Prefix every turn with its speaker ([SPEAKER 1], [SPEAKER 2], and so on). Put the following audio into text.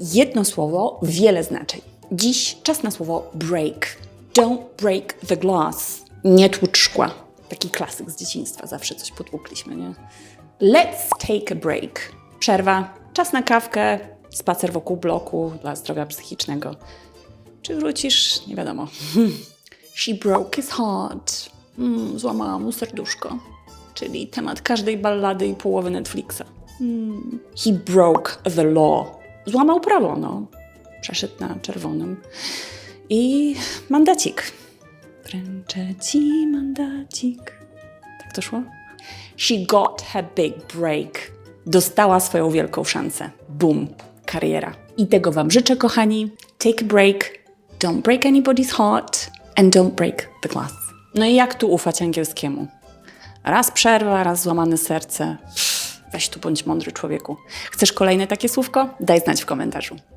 [SPEAKER 1] Jedno słowo, wiele znaczeń. Dziś czas na słowo break. Don't break the glass. Nie tłucz szkła. Taki klasyk z dzieciństwa, zawsze coś potłukliśmy, nie? Let's take a break. Przerwa, czas na kawkę, spacer wokół bloku dla zdrowia psychicznego. Czy wrócisz? Nie wiadomo. She broke his heart. Mm, złamała mu serduszko. Czyli temat każdej ballady i połowy Netflixa. Mm. He broke the law. Złamał prawo, no. Przeszedł na czerwonym. I mandacik. Wręczę ci mandacik. Tak to szło? She got her big break. Dostała swoją wielką szansę. Boom. Kariera. I tego Wam życzę, kochani. Take a break. Don't break anybody's heart. And don't break the glass. No i jak tu ufać angielskiemu? Raz przerwa, raz złamane serce. Weź tu bądź mądry człowieku. Chcesz kolejne takie słówko? Daj znać w komentarzu.